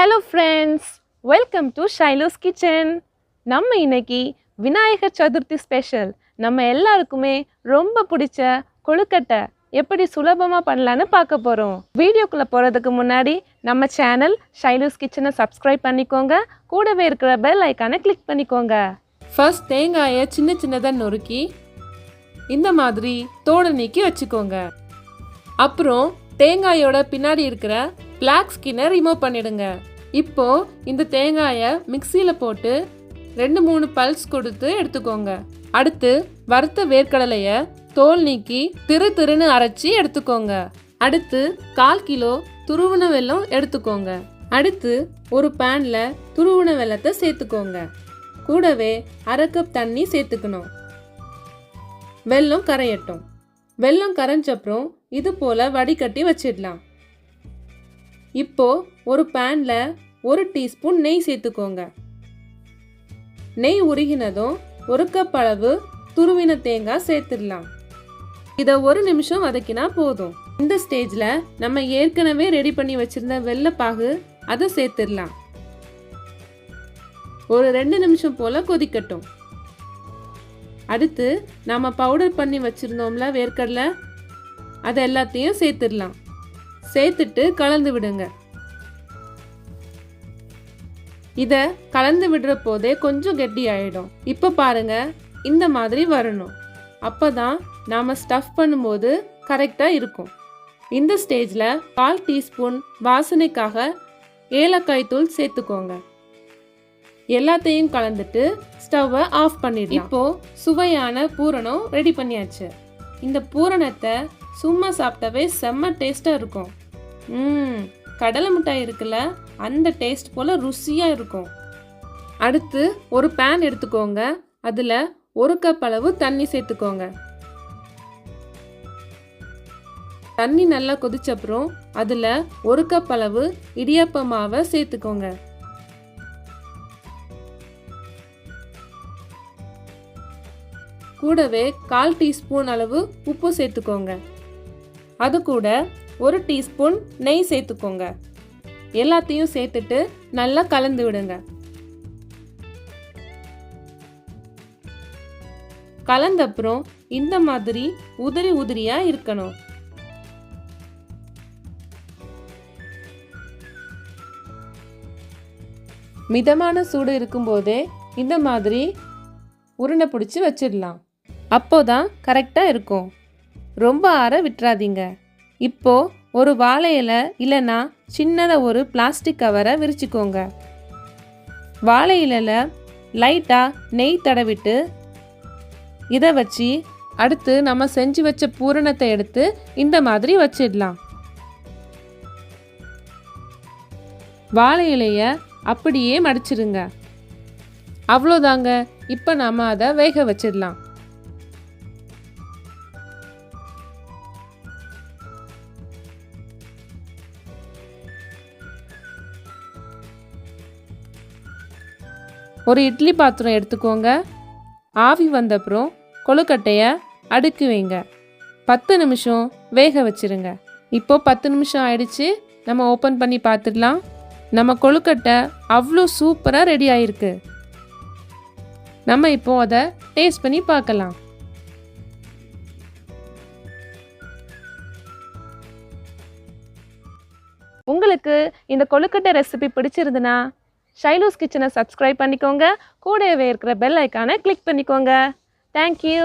Hello friends welcome to Shylo's kitchen நம்ம இன்னைக்கு Vinayagar Chaturthi special நம்ம எல்லாருக்குமே ரொம்ப பிடிச்ச கொழுக்கட்டை எப்படி சுலபமாக பண்ணலான்னு பார்க்க போகிறோம் வீடியோக்குள்ளே போகிறதுக்கு முன்னாடி நம்ம சேனல் ஷைலூஸ் கிச்சனை சப்ஸ்கிரைப் பண்ணிக்கோங்க. கூடவே இருக்கிற பெல் ஐக்கானை கிளிக் பண்ணிக்கோங்க. ஃபர்ஸ்ட் தேங்காயை சின்ன சின்னதாக நொறுக்கி இந்த மாதிரி தோடை நீக்கி வச்சுக்கோங்க. அப்புறம் தேங்காயோட பின்னாடி இருக்கிற பிளாக் ஸ்கின்னை ரிமூவ் பண்ணிடுங்க. இப்போது இந்த தேங்காயை மிக்சியில் போட்டு ரெண்டு மூணு பல்ஸ் கொடுத்து எடுத்துக்கோங்க. அடுத்து வறுத்த வேர்க்கடலையை தோல் நீக்கி திரு திருன்னு அரைச்சி எடுத்துக்கோங்க. அடுத்து கால் கிலோ துருவின வெல்லம் எடுத்துக்கோங்க. அடுத்து ஒரு பேனில் துருவின வெல்லத்தை சேர்த்துக்கோங்க. கூடவே அரை கப் தண்ணி சேர்த்துக்கணும். வெல்லம் கரையட்டும். வெல்லம் கரைஞ்சப்புறம் இது போல் வடிகட்டி வச்சிடலாம். இப்போது ஒரு பேனில் ஒரு டீஸ்பூன் நெய் சேர்த்துக்கோங்க. நெய் உருகினதும் ஒரு கப் அளவு துருவின தேங்காய் சேர்த்துடலாம். இதை ஒரு நிமிஷம் வதக்கினா போதும். இந்த ஸ்டேஜில் நம்ம ஏற்கனவே ரெடி பண்ணி வச்சுருந்த வெள்ளைப்பாகு அதை சேர்த்துடலாம். ஒரு ரெண்டு நிமிஷம் போல் கொதிக்கட்டும். அடுத்து நம்ம பவுடர் பண்ணி வச்சுருந்தோம்ல வேர்க்கடலை அதை எல்லாத்தையும் சேர்த்துடலாம். சேர்த்துட்டு கலந்து விடுங்க. இதை கலந்து விடுற போதே கொஞ்சம் கெட்டி ஆயிடும். இப்போ பாருங்க இந்த மாதிரி வரணும். அப்போதான் நாம ஸ்டஃப் பண்ணும்போது கரெக்டாக இருக்கும். இந்த ஸ்டேஜில் கால் டீஸ்பூன் வாசனைக்காக ஏலக்காய் தூள் சேர்த்துக்கோங்க. எல்லாத்தையும் கலந்துட்டு ஸ்டவ்வை ஆஃப் பண்ணிடலாம். இப்போ சுவையான பூரணம் ரெடி பண்ணியாச்சு. இந்த பூரணத்தை சும்மா சாப்பிட்டவே செம்ம டேஸ்ட்டாக இருக்கும். ம் கடலை மிட்டாய் இருக்குல்ல அந்த டேஸ்ட் போல் ருசியாக இருக்கும். அடுத்து ஒரு பேன் எடுத்துக்கோங்க. அதில் ஒரு கப் அளவு தண்ணி சேர்த்துக்கோங்க. தண்ணி நல்லா கொதிச்சப்புறம் அதில் ஒரு கப் அளவு இடியாப்ப மாவை சேர்த்துக்கோங்க. கூடவே கால் டீஸ்பூன் அளவு உப்பு சேர்த்துக்கோங்க. அது கூட ஒரு டீஸ்பூன் நெய் சேர்த்துக்கோங்க. எல்லாத்தையும் சேர்த்துட்டு நல்லா கலந்து விடுங்க. கலந்தப்புறம் இந்த மாதிரி உதிரி உதிரியா இருக்கணும். மிதமான சூடு இருக்கும்போதே இந்த மாதிரி உருண்டை பிடிச்சி வச்சிடலாம். அப்போதான் கரெக்டாக இருக்கும். ரொம்ப ஆற விட்டுறாதீங்க. இப்போ ஒரு வாழை இலை இல்லைன்னா சின்னதாக ஒரு பிளாஸ்டிக் கவரை விரிச்சுக்கோங்க. வாழை இலையில் லைட்டாக நெய் தடவிட்டு இதை வச்சு அடுத்து நம்ம செஞ்சு வச்ச பூரணத்தை எடுத்து இந்த மாதிரி வச்சிடலாம். வாழை இலைய அப்படியே மடிச்சிருங்க. அவ்வளோதாங்க. இப்போ நாம் அதை வேக வச்சிடலாம். ஒரு இட்லி பாத்திரம் எடுத்துக்கோங்க. ஆவி வந்தப்புறம் கொழுக்கட்டையை அடுக்கி வைங்க. பத்து நிமிஷம் வேக வச்சுருங்க. இப்போது பத்து நிமிஷம் ஆயிடுச்சு. நம்ம ஓப்பன் பண்ணி பார்த்துடலாம் நம்ம கொழுக்கட்டை அவ்வளோ சூப்பராக ரெடி ஆயிருக்கு. நம்ம இப்போ அதை டேஸ்ட் பண்ணி பார்க்கலாம் உங்களுக்கு இந்த கொழுக்கட்டை ரெசிபி பிடிச்சிருந்துன்னா ஷைலூஸ் கிச்சனை சப்ஸ்கிரைப் பண்ணிக்கோங்க. கூடவே இருக்கிற பெல் ஐக்கானை கிளிக் பண்ணிக்கோங்க. தேங்க்யூ